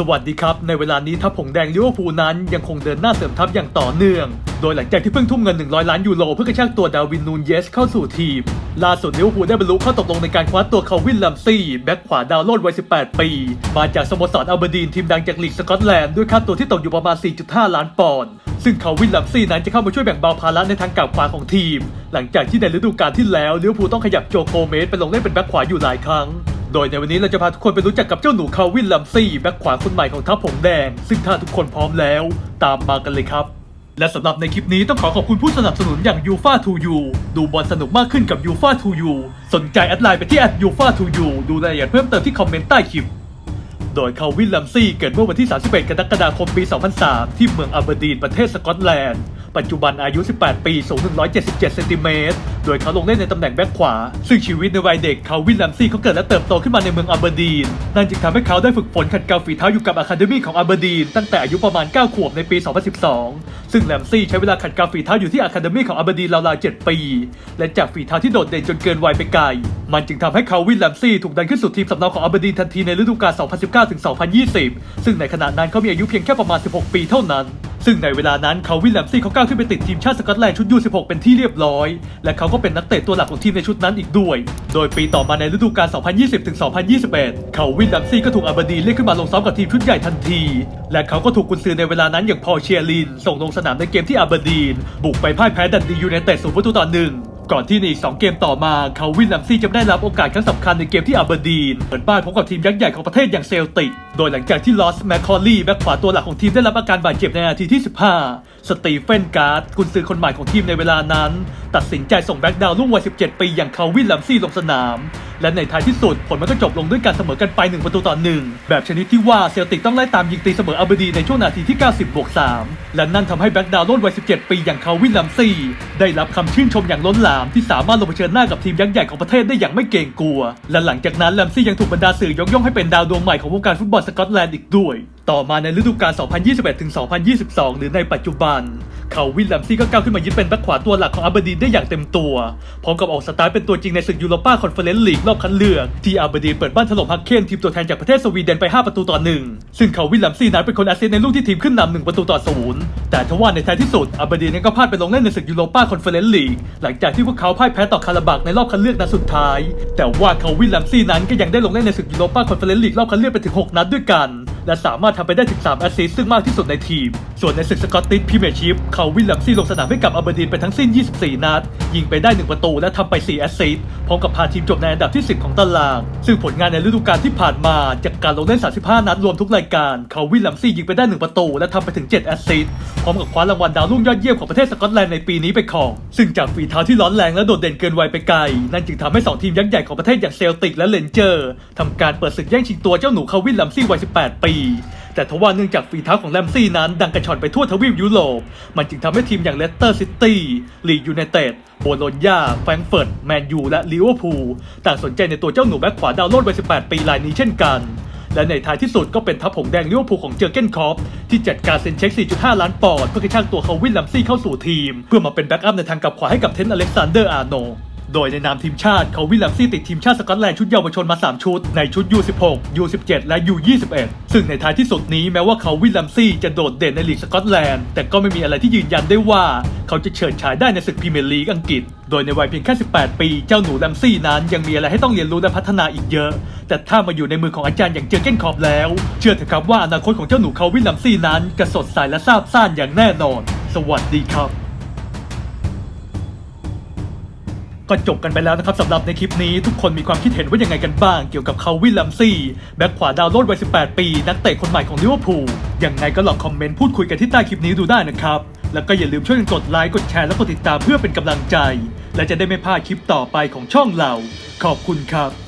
สวัสดีครับ ในเวลานี้ทัพผงแดงลิเวอร์พูลนั้นยังคงเดินหน้าเสริมทัพอย่างต่อเนื่อง โดยหลังจากที่เพิ่งทุ่มเงิน 100 ล้านยูโรเพื่อกระชากตัวดาวินนูนเยสเข้าสู่ทีม ล่าสุดลิเวอร์พูลได้บรรลุข้อตกลงในการคว้าตัวคาวินลัมซี่แบ็คขวาดาวโลดวัย 18 ปี มาจากสโมสรอัลเบอร์ดีนทีมดังจากลีกสกอตแลนด์ด้วยค่าตัวที่ตกอยู่ประมาณ 4.5 ล้านปอนด์ซึ่งคาวินลัมซี่นั้นจะเข้ามาช่วยแบ่งเบาภาระในทางกลับขวาของทีม หลังจากที่ในฤดูกาลที่แล้วลิเวอร์พูลต้องขยับโจโกเมสไปลงเล่นเป็นแบ็คขวาอยู่หลายครั้ง โดยในวันนี้เราจะพาทุกคนไปรู้จักกับเจ้าหนูคาวินลัมซี่แบ็คขวาคนใหม่ของทัพผงแดง ซึ่งถ้าทุกคนพร้อมแล้ว ตามมากันเลยครับ และสำหรับในคลิปนี้ต้องขอขอบคุณผู้สนับสนุนอย่าง u f a 2 u ดูบอลสนุกมากขึ้นกับ u f a 2 u สนใจแอดไลน์ไปที่ u f a 2 u ดูรายละเอียดเพิ่มเติมที่คอมเมนต์ใต้คลิปโดยคาวินลัมซี่เกิดเมื่อวันที่ 31 กรกฎาคม ปี 2003 ที่เมืองอัลเบอร์ดีนประเทศสกอตแลนด์ ปัจจุบันอายุ 18 ปี สูง 177 เซนติเมตร โดยเขาลงเล่นในตำแหน่งแบ็คขวา ซึ่งชีวิตในวัยเด็กคาวินลัมซี่เขาเกิดและเติบโตขึ้นมาในเมืองอัลเบอร์ดีน นั่นจึงทำให้เขาได้ฝึกฝนขัดเกลาฝีเท้าอยู่กับอะคาเดมี่ของอัลเบอร์ดีนตั้งแต่อายุประมาณ 9 ขวบในปี 2012 ซึ่งแลมซี่ใช้เวลาขัดเกลาฝีเท้าอยู่ที่อะคาเดมี่ของอัลเบอร์ดีนราวๆ 7 ปี และจากฝีเท้าที่โดดเด่นจนเกินวัยไปไกล มันจึงทำให้คาวินแลมซี่ถูกดันขึ้นสู่ทีมสำรองของอัลเบอร์ดีนทันทีในฤดูกาล 2019-2020 ซึ่งในขณะนั้นเขามีอายุเพียงแค่ประมาณ 16 ปีเท่านั้น ซึ่งในเวลานั้นเขาวิลแลมซี่เขาก้าวขึ้นไปติดทีมชาติสกอตแลนด์ชุดยู16เป็นที่เรียบร้อย และเขาก็เป็นนักเตะตัวหลักของทีมในชุดนั้นอีกด้วย โดยปีต่อมาในฤดูกาล 2020-2021 เขาวิลแลมซี่ก็ถูกอาเบดีเรียกขึ้นมาลงซ้อมกับทีมชุดใหญ่ทันที และเขาก็ถูกกุนซือในเวลานั้นอย่างพอลเชียริน ส่งลงสนามในเกมที่อาเบดีน บุกไปพ่ายแพ้ดันดียูไนเต็ดศูนย์ประตูต่อหนึ่ง ก่อนที่ในอีก 2 เกมต่อมาเขาวินลัมซี่จะได้รับโอกาสครั้งสำคัญในเกมที่อาเบอร์ดีนเปิดบ้านพบกับทีมยักษ์ใหญ่ของประเทศอย่างเซลติก โดยหลังจากที่ลอสแมคคอลลี่แบ็คขวาตัวหลักของทีมได้รับอาการบาดเจ็บในนาทีที่ 15 สตีเฟนการ์ดกุนซือคนใหม่ของทีมในเวลานั้น ตัดสินใจส่งแบ็คดาวน์รุ่งวัย 17 ปีอย่างเขาวินลัมซี่ลงสนาม และในท้ายที่สุดผลมันก็จบลงด้วยการเสมอกันไป 1 ประตูต่อ 1 แบบชนิดที่ว่าเซลติกต้องไล่ตามยิงตีเสมออัลเบดีในช่วงนาทีที่ 90บวก3และนั่นทำให้แบ็กดาวน์รุ่นวัย 17 ปีอย่างคาวินลัมซี่ ได้รับคำชื่นชมอย่างล้นหลามที่สามารถลงเผชิญหน้ากับทีมยักษ์ใหญ่ของประเทศได้อย่างไม่เกรงกลัว และหลังจากนั้นลัมซี่ยังถูกบรรดาสื่อยกย่องให้เป็นดาวดวงใหม่ของวงการฟุตบอลสกอตแลนด์อีกด้วย ต่อมาในฤดูกาล 2021-2022 หรือในปัจจุบัน เขาวินแลมซี่ก็ก้าวขึ้นมายึดเป็นแบ็คขวาตัวหลักของอาเบอร์ดีนได้อย่างเต็มตัว พร้อมกับออกสตาร์ทเป็นตัวจริงในศึกยูโรป้าคอนเฟอเรนซ์ลีกรอบคัดเลือก ที่อาเบอร์ดีนเปิดบ้านถล่มฮักเคนทีมตัวแทนจากประเทศสวีเดนไป 5 ประตูต่อหนึ่งซึ่งเขาวินแลมซี่นั้นเป็นคนแอสซิสต์ในลูกที่ทีมขึ้นนำหนึ่งประตูต่อศูนย์แต่ทว่าในท้ายที่สุดอาเบอร์ดีนก็พลาดไปลงเล่นในศึกยูโรป้าคอนเฟอเรนซ์ลีกหลังจากที่พวกเขาพ่ายแพ้ต่อคาราบักในรอบคัดเลือกนัดสุดท้าย แต่ว่าเขาวินแลมซี่นั้นก็ยังได้ลงเล่นในศึกยูโรป้าคอนเฟอเรนซ์ลีกรอบคัดเลือกไปถึงหกนัดด้วยกัน และสามารถทำไปได้ถึง3แอสซิสต์ซึ่งมากที่สุดในทีมส่วนในศึกสกอตติชพรีเมียร์ชิพเขาวิลลัมซี่ลงสนามให้กับอัลเบอร์ดีนไปทั้งสิ้น 24 นัด ยิงไปได้ 1 ประตูและทำไป 4 แอสซิสต์พร้อมกับพาทีมจบในอันดับที่ 10 ของตาราง ซึ่งผลงานในฤดูกาลที่ผ่านมาจากการลงเล่น 35 นัดรวมทุกรายการ เขาวิลลัมซี่ยิงไปได้ 1 ประตูและทำไปถึง 7 แอสซิสต์พร้อมกับคว้ารางวัลดาวรุ่งยอดเยี่ยมของประเทศสกอตแลนด์ในปีนี้ไปครอง ซึ่งจากฝีเท้าที่ร้อนแรงและโดดเด่นเกินวัยไปไกลนั่นจึงทำให้สองทีมยักษ์ใหญ่ของประเทศอย่างเซลติกและเลนเจอร์ทำการเปิดศึกแย่งชิงตัวเจ้าหนูคาวินลัมซี่วัย 18 ปี แต่ทว่าเนื่องจากฝีเท้าของแรมซี่นั้น ดังกระชอนไปทั่วทวีปยุโรป มันจึงทำให้ทีมอย่างเลสเตอร์ซิตี้ ลีดยูไนเต็ด โบโลญญา แฟรงเฟิร์ต แมนยู และลิเวอร์พูลต่างสนใจในตัวเจ้าหนูแบ็คขวาดาวโลดวัย 18 ปีรายนี้เช่นกันและในท้ายที่สุดก็เป็นทัพผงแดงลิเวอร์พูลของเจอร์เกนคอปที่จัดการเซ็นเช็ค 4.5 ล้านปอนด์เพื่อกระชากตัวเขาวินลัมซี่เข้าสู่ทีม เพื่อมาเป็นแบ็กอัพในทางกลับขวาให้กับเทนอเล็กซานเดอร์อาร์โน โดยในนามทีมชาติเขาวิลลัมซี่ติดทีมชาติสกอตแลนด์ชุดเยาวชนมา 3 ชุด ในชุด U16 U17 และ U21 ซึ่งในท้ายที่สุดนี้แม้ว่าเขาวิลลัมซี่จะโดดเด่นในลีกสกอตแลนด์แต่ก็ไม่มีอะไรที่ยืนยันได้ว่า เขาจะเฉิดฉายได้ในศึกพรีเมียร์ลีกอังกฤษ โดยในวัยเพียงแค่ 18 ปี เจ้าหนูแลมซี่นั้นยังมีอะไรให้ต้องเรียนรู้และพัฒนาอีกเยอะ แต่ถ้ามาอยู่ในมือของอาจารย์อย่างเจอเกนคอปแล้ว เชื่อเถอะครับว่าอนาคตของเจ้าหนูเขาวิลลัมซี่นั้นกระสดใสและซาบซ่านอย่างแน่นอน สวัสดีครับ ก็จบกันไปแล้วนะครับสำหรับในคลิปนี้ทุกคนมีความคิดเห็นว่ายังไงกันบ้างเกี่ยวกับเขาวิลลัมซี่แบ็คขวาดาวโลดวัย 18 ปี นักเตะคนใหม่ของลิเวอร์พูลยังไงก็ลองคอมเมนต์พูดคุยกันที่ใต้คลิปนี้ดูได้นะครับ แล้วก็อย่าลืมช่วยกันกดไลค์กดแชร์และกดติดตามเพื่อเป็นกำลังใจ และจะได้ไม่พลาดคลิปต่อไปของช่องเรา ขอบคุณครับ